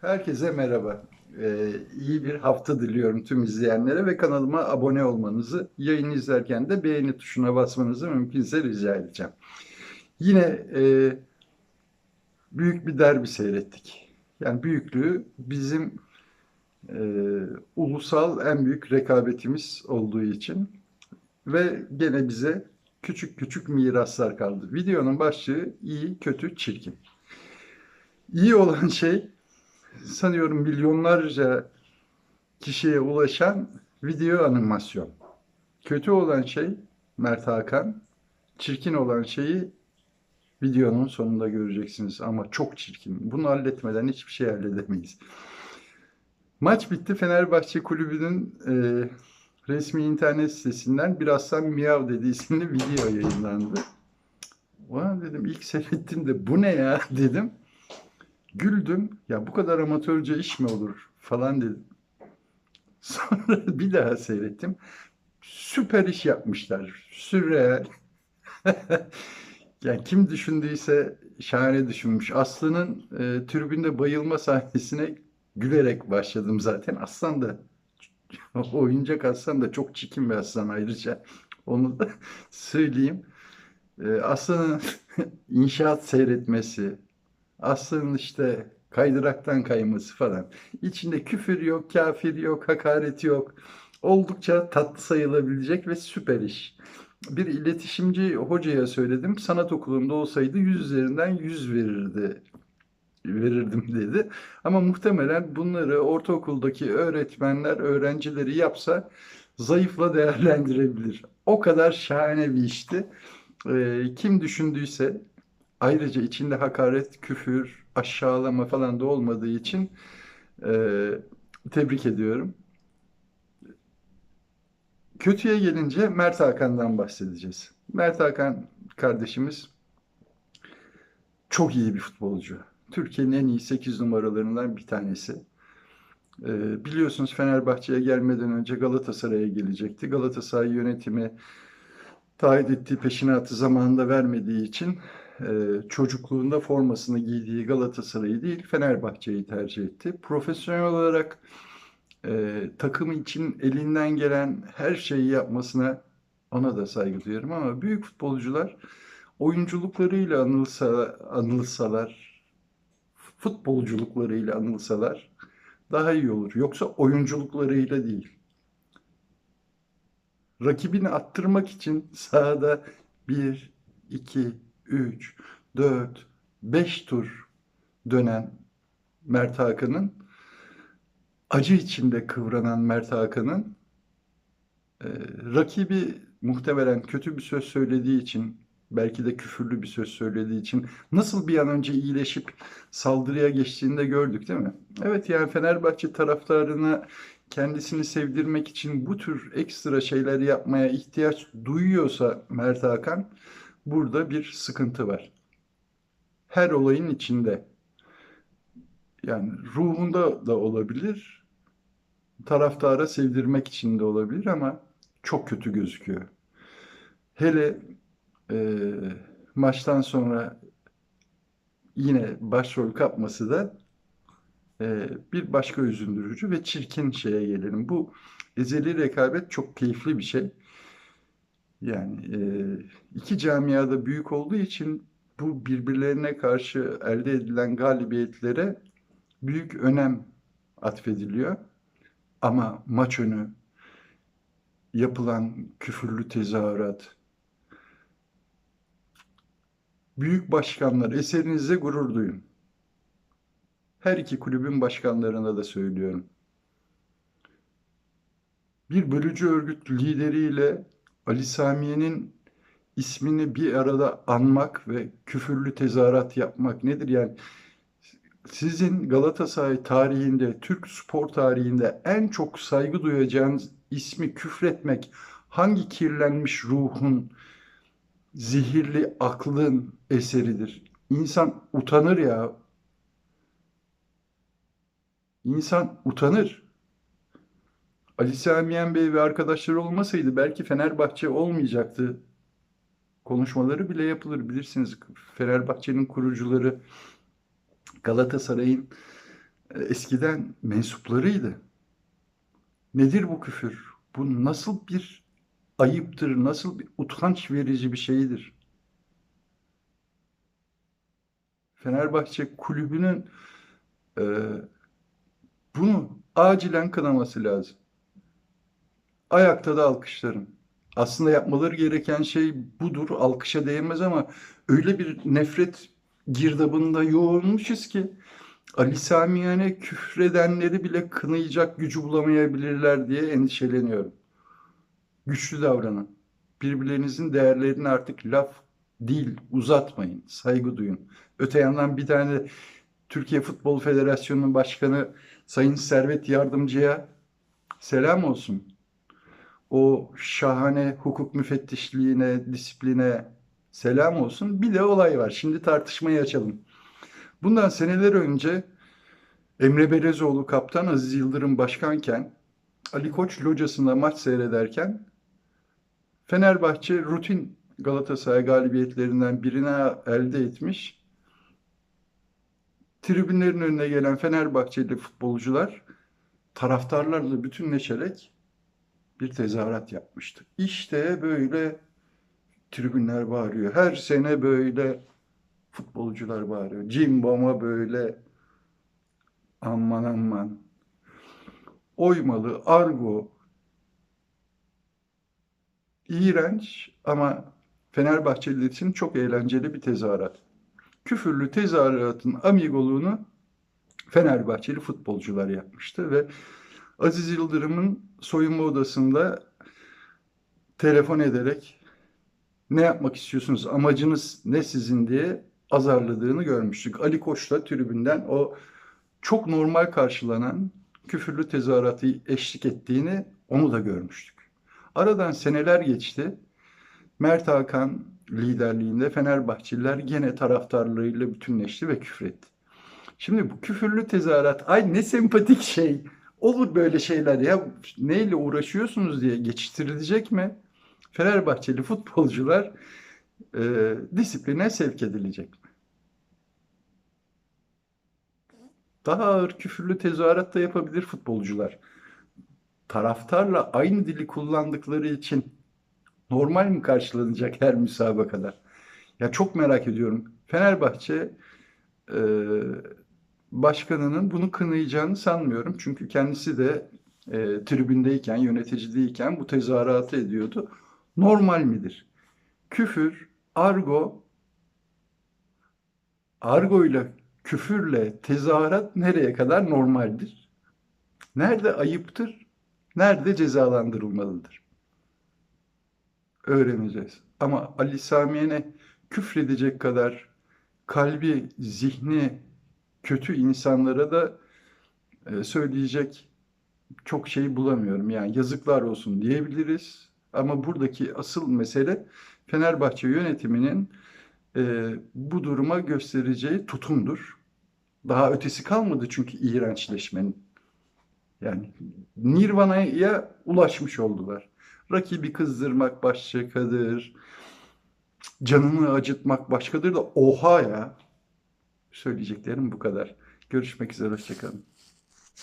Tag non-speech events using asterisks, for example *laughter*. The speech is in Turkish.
Herkese merhaba. Ee, iyi bir hafta diliyorum tüm izleyenlere ve kanalıma abone olmanızı, yayın izlerken de beğeni tuşuna basmanızı mümkünse rica edeceğim. Yine e, büyük bir derbi seyrettik. Yani büyüklüğü bizim e, ulusal en büyük rekabetimiz olduğu için ve gene bize küçük küçük miraslar kaldı. Videonun başlığı iyi, kötü, çirkin. İyi olan şey sanıyorum milyonlarca kişiye ulaşan video animasyon. Kötü olan şey Mert Hakan, çirkin olan şeyi videonun sonunda göreceksiniz ama çok çirkin. Bunu halletmeden hiçbir şey halledemeyiz. Maç bitti. Fenerbahçe Kulübü'nün e, resmi internet sitesinden Bir Aslan Miyav dediği isimli video yayınlandı. Ulan dedim ilk seyrettiğimde bu ne ya *laughs* dedim. Güldüm. Ya bu kadar amatörce iş mi olur falan dedim. *laughs* Sonra bir daha seyrettim. Süper iş yapmışlar. Sürreal. *laughs* Yani kim düşündüyse şahane düşünmüş. Aslı'nın e, tribünde bayılma sahnesine gülerek başladım zaten. Aslan da *laughs* oyuncak aslan da çok çirkin bir aslan ayrıca. Onu da söyleyeyim. E, Aslan'ın inşaat seyretmesi, Aslan'ın işte kaydıraktan kayması falan. İçinde küfür yok, kafir yok, hakaret yok. Oldukça tatlı sayılabilecek ve süper iş. Bir iletişimci hocaya söyledim. Sanat okulunda olsaydı 100 üzerinden 100 verirdi verirdim dedi. Ama muhtemelen bunları ortaokuldaki öğretmenler, öğrencileri yapsa zayıfla değerlendirebilir. O kadar şahane bir işti. Ee, kim düşündüyse ayrıca içinde hakaret, küfür, aşağılama falan da olmadığı için e, tebrik ediyorum. Kötüye gelince Mert Hakan'dan bahsedeceğiz. Mert Hakan kardeşimiz çok iyi bir futbolcu. Türkiye'nin en iyi 8 numaralarından bir tanesi. Ee, biliyorsunuz Fenerbahçe'ye gelmeden önce Galatasaray'a gelecekti. Galatasaray yönetimi taahhüt ettiği peşinatı zamanında vermediği için e, çocukluğunda formasını giydiği Galatasaray'ı değil Fenerbahçe'yi tercih etti. Profesyonel olarak e, takımı için elinden gelen her şeyi yapmasına ona da saygı duyuyorum ama büyük futbolcular oyunculuklarıyla anılsa, anılsalar, futbolculuklarıyla anılsalar daha iyi olur. Yoksa oyunculuklarıyla değil. Rakibini attırmak için sahada 1, 2, 3, 4, 5 tur dönen Mert Hakan'ın acı içinde kıvranan Mert Hakan'ın e, rakibi muhtemelen kötü bir söz söylediği için belki de küfürlü bir söz söylediği için nasıl bir an önce iyileşip saldırıya geçtiğini de gördük değil mi? Evet yani Fenerbahçe taraftarına kendisini sevdirmek için bu tür ekstra şeyler yapmaya ihtiyaç duyuyorsa Mert Hakan burada bir sıkıntı var. Her olayın içinde yani ruhunda da olabilir, taraftara sevdirmek için de olabilir ama çok kötü gözüküyor. Hele e, maçtan sonra yine başrol kapması da e, bir başka üzüldürücü ve çirkin şeye gelelim. Bu ezeli rekabet çok keyifli bir şey. Yani e, iki camiada büyük olduğu için bu birbirlerine karşı elde edilen galibiyetlere büyük önem atfediliyor. Ama maç önü yapılan küfürlü tezahürat, büyük başkanlar eserinizde gurur duyun. Her iki kulübün başkanlarına da söylüyorum. Bir bölücü örgüt lideriyle Ali Samiye'nin ismini bir arada anmak ve küfürlü tezahürat yapmak nedir? Yani sizin Galatasaray tarihinde, Türk spor tarihinde en çok saygı duyacağınız ismi küfretmek hangi kirlenmiş ruhun, zehirli aklın eseridir? İnsan utanır ya. İnsan utanır. Ali Samiyen Bey ve arkadaşları olmasaydı belki Fenerbahçe olmayacaktı. Konuşmaları bile yapılır bilirsiniz. Fenerbahçe'nin kurucuları Galatasaray'ın e, eskiden mensuplarıydı. Nedir bu küfür? Bu nasıl bir ayıptır, nasıl bir utanç verici bir şeydir? Fenerbahçe kulübünün e, bunu acilen kınaması lazım. Ayakta da alkışlarım. Aslında yapmaları gereken şey budur. Alkışa değmez ama öyle bir nefret girdabında yoğunmuşuz ki Ali Samiyen'e küfredenleri bile kınayacak gücü bulamayabilirler diye endişeleniyorum. Güçlü davranın. Birbirlerinizin değerlerini artık laf değil uzatmayın. Saygı duyun. Öte yandan bir tane Türkiye Futbol Federasyonu'nun başkanı Sayın Servet Yardımcı'ya selam olsun. O şahane hukuk müfettişliğine, disipline selam olsun. Bir de olay var. Şimdi tartışmayı açalım. Bundan seneler önce Emre Belezoğlu kaptan, Aziz Yıldırım başkanken Ali Koç locasında maç seyrederken Fenerbahçe rutin Galatasaray galibiyetlerinden birine elde etmiş. Tribünlerin önüne gelen Fenerbahçeli futbolcular taraftarlarla bütünleşerek bir tezahürat yapmıştı. İşte böyle tribünler bağırıyor. Her sene böyle futbolcular bağırıyor. Cimbom'a böyle aman aman. Oymalı, argo, iğrenç ama Fenerbahçeliler için çok eğlenceli bir tezahürat. Küfürlü tezahüratın amigoluğunu Fenerbahçeli futbolcular yapmıştı ve Aziz Yıldırım'ın soyunma odasında telefon ederek ne yapmak istiyorsunuz, amacınız ne sizin diye azarladığını görmüştük. Ali Koç da tribünden o çok normal karşılanan küfürlü tezahüratı eşlik ettiğini onu da görmüştük. Aradan seneler geçti. Mert Hakan liderliğinde Fenerbahçeliler gene taraftarlarıyla bütünleşti ve küfretti. Şimdi bu küfürlü tezahürat ay ne sempatik şey. Olur böyle şeyler ya neyle uğraşıyorsunuz diye geçiştirilecek mi? Fenerbahçeli futbolcular e, disipline sevk edilecek mi? Daha ağır küfürlü tezahürat da yapabilir futbolcular. Taraftarla aynı dili kullandıkları için normal mi karşılanacak her müsabakada? Ya çok merak ediyorum. Fenerbahçe e, başkanının bunu kınayacağını sanmıyorum. Çünkü kendisi de e, tribündeyken, yöneticiyken bu tezahüratı ediyordu. Normal midir? Küfür, argo, argo ile küfürle tezahürat nereye kadar normaldir? Nerede ayıptır? Nerede cezalandırılmalıdır? Öğreneceğiz. Ama Ali Samiyen'e küfredecek kadar kalbi, zihni kötü insanlara da e, söyleyecek çok şey bulamıyorum. Yani yazıklar olsun diyebiliriz. Ama buradaki asıl mesele Fenerbahçe yönetiminin e, bu duruma göstereceği tutumdur. Daha ötesi kalmadı çünkü iğrençleşmenin. Yani Nirvana'ya ulaşmış oldular. Rakibi kızdırmak başkadır. Canını acıtmak başkadır da oha ya. Söyleyeceklerim bu kadar. Görüşmek üzere, hoşçakalın.